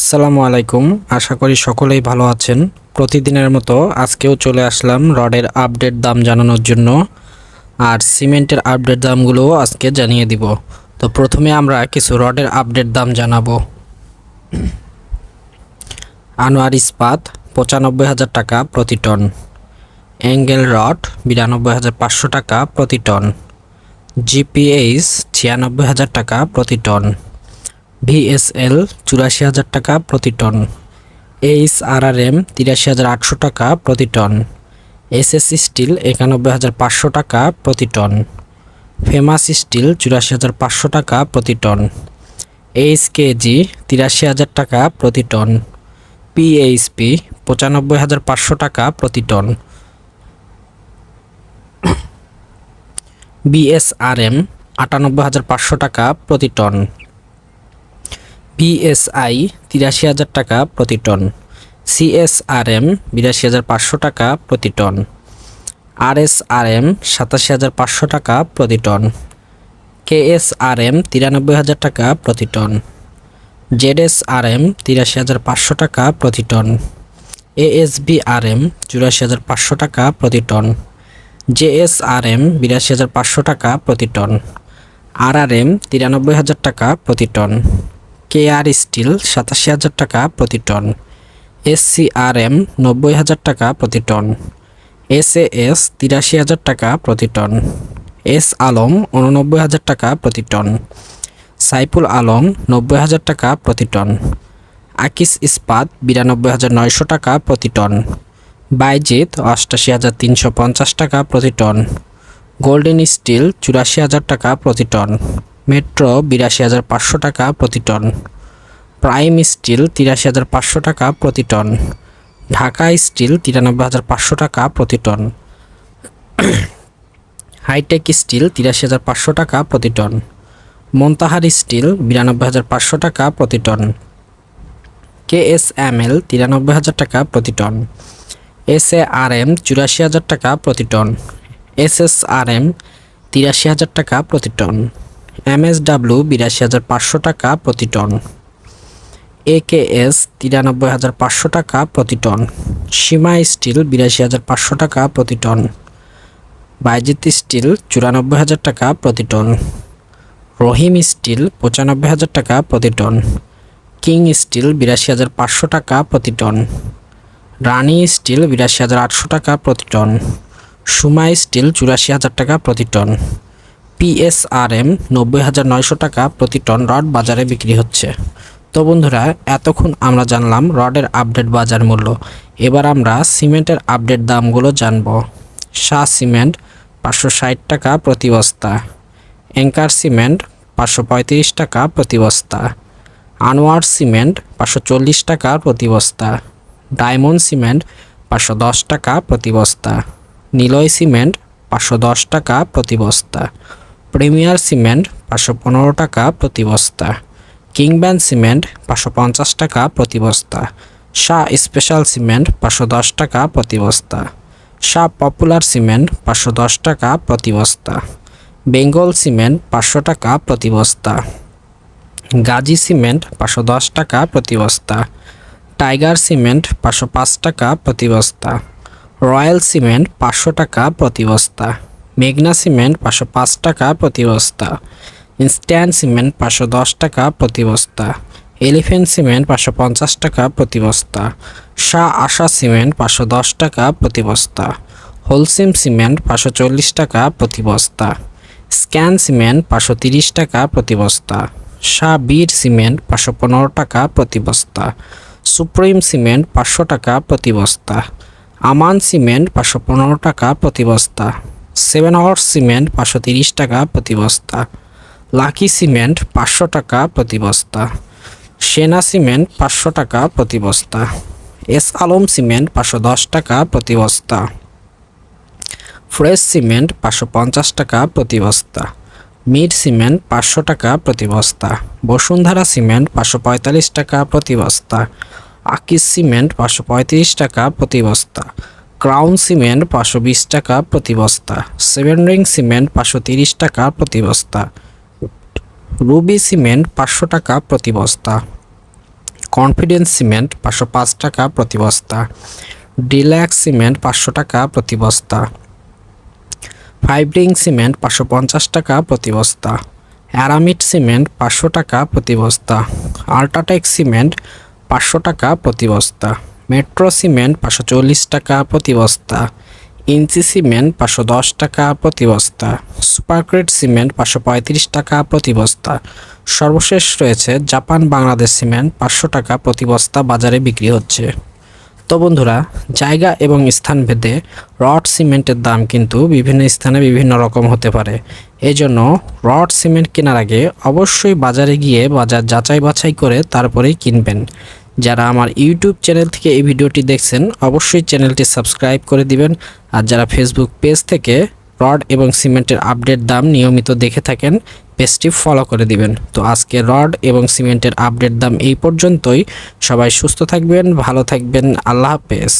আসসালামু আলাইকুম। আশা করি সকলেই ভালো আছেন। প্রতিদিনের মতো আজকেও চলে আসলাম রডের আপডেট দাম জানানোর জন্য। আর সিমেন্টের আপডেট দামগুলোও আজকে জানিয়ে দিব। তো প্রথমে আমরা কিছু রডের আপডেট দাম জানাব। আনোয়ার ইস্পাত, পঁচানব্বই হাজার টাকা প্রতি টন। অ্যাঙ্গেল রড, বিরানব্বই হাজার পাঁচশো টাকা প্রতি টন। জিপিএইচ ছিয়ানব্বই হাজার টাকা প্রতি টন। ভিএসএল চুরাশি হাজার টাকা প্রতি ton. H R R M তিরাশি হাজার আটশো টাকা প্রতি টন। এসএস স্টিল একানব্বই হাজার পাঁচশো টাকা প্রতি টন। ফেমাস স্টিল চুরাশি হাজার পাঁচশো টাকা প্রতি টন। এইচ কেজি তিরাশি হাজার টাকা প্রতি টন। পিএইচপি পঁচানব্বই হাজার পাঁচশো টাকা প্রতি টন। বিএসআরএম আটানব্বই হাজার পাঁচশো টাকা প্রতি টন। বিএসআই তিরাশি হাজার টাকা প্রতি টন। সিএসআরএম বিরাশি হাজার পাঁচশো টাকা প্রতি টন। আরএসআরএম সাতাশি হাজার পাঁচশো টাকা প্রতি টন। কেএসআরএম তিরানব্বই হাজার টাকা প্রতি টন। জেডএসআরএম তিরাশি হাজার পাঁচশো টাকা প্রতি টন। এএসবিআরএম চুরাশি হাজার পাঁচশো টাকা প্রতি টন। জেএসআরএম বিরাশি হাজার পাঁচশো টাকা প্রতি টন। আরআরএম তিরানব্বই হাজার টাকা প্রতি টন। কেআর স্টিল সাতাশি হাজার টাকা প্রতি টন। এসসিআরএম নব্বই হাজার টাকা প্রতি টন। এসএএস তিরাশি হাজার টাকা প্রতি টন। এস আলম উননব্বই হাজার টাকা প্রতি টন। সাইফুল আলম নব্বই হাজার টাকা প্রতি টন। আকিস ইস্পাত বিরানব্বই হাজার নয়শো টাকা প্রতি টন। বাইজিৎ অষ্টাশি হাজার তিনশো পঞ্চাশ টাকা প্রতি টন। গোল্ডেন স্টিল চুরাশি হাজার টাকা প্রতি টন। মেট্রো বিরাশি হাজার পাঁচশো টাকা প্রতি টন। প্রাইম স্টিল তিরাশি হাজার পাঁচশো টাকা প্রতি টন। ঢাকা স্টিল তিরানব্বই হাজার পাঁচশো টাকা প্রতি টন। হাইটেক স্টিল তিরাশি হাজার পাঁচশো টাকা প্রতি টন। মন্তাহার স্টিল বিরানব্বই হাজার পাঁচশো টাকা প্রতি ton. K S M L তিরানব্বই হাজার টাকা প্রতি ton. S A R M চুরাশি হাজার টাকা প্রতি ton. S S R M তিরাশি হাজার টাকা প্রতি টন। এমএসডাব্লিউ বিরাশি হাজার পাঁচশো টাকা প্রতি টন। একেএস তিরানব্বই হাজার পাঁচশো টাকা প্রতি টন। সীমা স্টিল বিরাশি হাজার পাঁচশো টাকা প্রতি টন। বাইজিত স্টিল চুরানব্বই হাজার টাকা প্রতি টন। রহিম স্টিল পঁচানব্বই হাজার টাকা প্রতি টন। কিং স্টিল বিরাশি হাজার পাঁচশো টাকা প্রতি টন। রানি স্টিল বিরাশি হাজার আটশো টাকা প্রতি টন। সুমাই স্টিল চুরাশি হাজার টাকা প্রতি টন। পিএসআরএম নব্বই হাজার নয়শো টাকা প্রতি টন রড বাজারে বিক্রি হচ্ছে। তো বন্ধুরা, এতক্ষণ আমরা জানলাম রডের আপডেট বাজার মূল্য। এবার আমরা সিমেন্টের আপডেট দামগুলো জানব। শাহ সিমেন্ট পাঁচশো ষাট টাকা প্রতি বস্তা। অ্যাঙ্কার সিমেন্ট পাঁচশো পঁয়ত্রিশ টাকা প্রতি বস্তা। আনোয়ার সিমেন্ট পাঁচশো চল্লিশ টাকা প্রতি বস্তা। ডায়মন্ড সিমেন্ট পাঁচশো দশ টাকা প্রতি বস্তা। নিলয় সিমেন্ট পাঁচশো দশ টাকা প্রতি বস্তা। প্রিমিয়ার সিমেন্ট পাঁচশো পনেরো টাকা প্রতি বস্তা, কিংব্যান সিমেন্ট পাঁচশো পঞ্চাশ টাকা প্রতি বস্তা শাহ স্পেশাল সিমেন্ট পাঁচশো দশ টাকা প্রতি বস্তা শাহ পপুলার সিমেন্ট পাঁচশো দশ টাকা প্রতি বস্তা, বেঙ্গল সিমেন্ট পাঁচশো টাকা প্রতি বস্তা, গাজী সিমেন্ট পাঁচশো দশ টাকা প্রতি বস্তা, টাইগার সিমেন্ট পাঁচশো পাঁচ টাকা প্রতি বস্তা, রয়্যাল সিমেন্ট পাঁচশো টাকা প্রতি বস্তা। মেঘনা সিমেন্ট পাঁচশো পাঁচ টাকা প্রতি বস্তা ইনস্ট্যান্ট সিমেন্ট পাঁচশো দশ টাকা প্রতি বস্তা এলিফেন্ট সিমেন্ট পাঁচশো পঞ্চাশ টাকা প্রতি বস্তা শাহ আশা সিমেন্ট পাঁচশো দশ টাকা প্রতি বস্তা হোলসিম সিমেন্ট পাঁচশো চল্লিশ টাকা প্রতি বস্তা স্ক্যান সিমেন্ট পাঁচশো তিরিশ টাকা প্রতি বস্তা শাহ বীর সিমেন্ট পাঁচশো পনেরো টাকা প্রতি বস্তা সুপ্রিম সিমেন্ট পাঁচশো টাকা প্রতি বস্তা আমান সিমেন্ট পাঁচশো পনেরো টাকা প্রতি বস্তা সেভেন আওয়ার্স সিমেন্ট পাঁচশো তিরিশ টাকা প্রতি বস্তা। লাকি সিমেন্ট পাঁচশো টাকা প্রতি বস্তা। সেনা সিমেন্ট পাঁচশো টাকা প্রতি বস্তা। এস আলম সিমেন্ট পাঁচশো দশ টাকা প্রতি বস্তা। ফ্রেশ সিমেন্ট পাঁচশো পঞ্চাশ টাকা প্রতি বস্তা। মিড সিমেন্ট পাঁচশো টাকা প্রতি বস্তা। বসুন্ধরা সিমেন্ট পাঁচশো পঁয়তাল্লিশ টাকা প্রতি বস্তা। আকিস সিমেন্ট পাঁচশো পঁয়ত্রিশ টাকা প্রতি বস্তা। ক্রাউন সিমেন্ট পাঁচশো বিশ টাকা প্রতি বস্তা সেভেন রিং সিমেন্ট পাঁচশো তিরিশ টাকা প্রতি বস্তা রুবি সিমেন্ট পাঁচশো টাকা প্রতি বস্তা কনফিডেন্স সিমেন্ট পাঁচশো পাঁচ টাকা প্রতি বস্তা ডিল্যাক্স সিমেন্ট পাঁচশো টাকা প্রতি বস্তা ফাইব্রিং সিমেন্ট পাঁচশো পঞ্চাশ টাকা প্রতি বস্তা অ্যারামিড সিমেন্ট পাঁচশো টাকা প্রতি বস্তা আল্ট্রাটেক সিমেন্ট পাঁচশো টাকা প্রতি বস্তা মেট্রো সিমেন্ট পাঁচশো চল্লিশ টাকা প্রতি বস্তা ইঞ্চি সিমেন্ট পাঁচশো দশ টাকা প্রতি বস্তা সুপারক্রেট সিমেন্ট পাঁচশো পঁয়ত্রিশ টাকা প্রতি বস্তা সর্বশেষ রয়েছে জাপান বাংলাদেশ সিমেন্ট পাঁচশো টাকা প্রতি বস্তা বাজারে বিক্রি হচ্ছে। তো বন্ধুরা, জায়গা এবং স্থান ভেদে রড সিমেন্টের দাম কিন্তু বিভিন্ন স্থানে বিভিন্ন রকম হতে পারে। এই জন্য রড সিমেন্ট কেনার আগে অবশ্যই বাজারে গিয়ে বাজার যাচাই বাছাই করে তারপরেই কিনবেন। যারা আমার ইউটিউব চ্যানেল থেকে এই ভিডিওটি দেখছেন, অবশ্যই চ্যানেলটি সাবস্ক্রাইব করে দিবেন। আর যারা ফেসবুক পেজ থেকে রড এবং সিমেন্টের আপডেট দাম নিয়মিত দেখে থাকেন পেজটি ফলো করে দিবেন। তো আজকে রড এবং সিমেন্টের আপডেট দাম এই পর্যন্তই। সবাই সুস্থ থাকবেন, ভালো থাকবেন। আল্লাহ হাফেজ।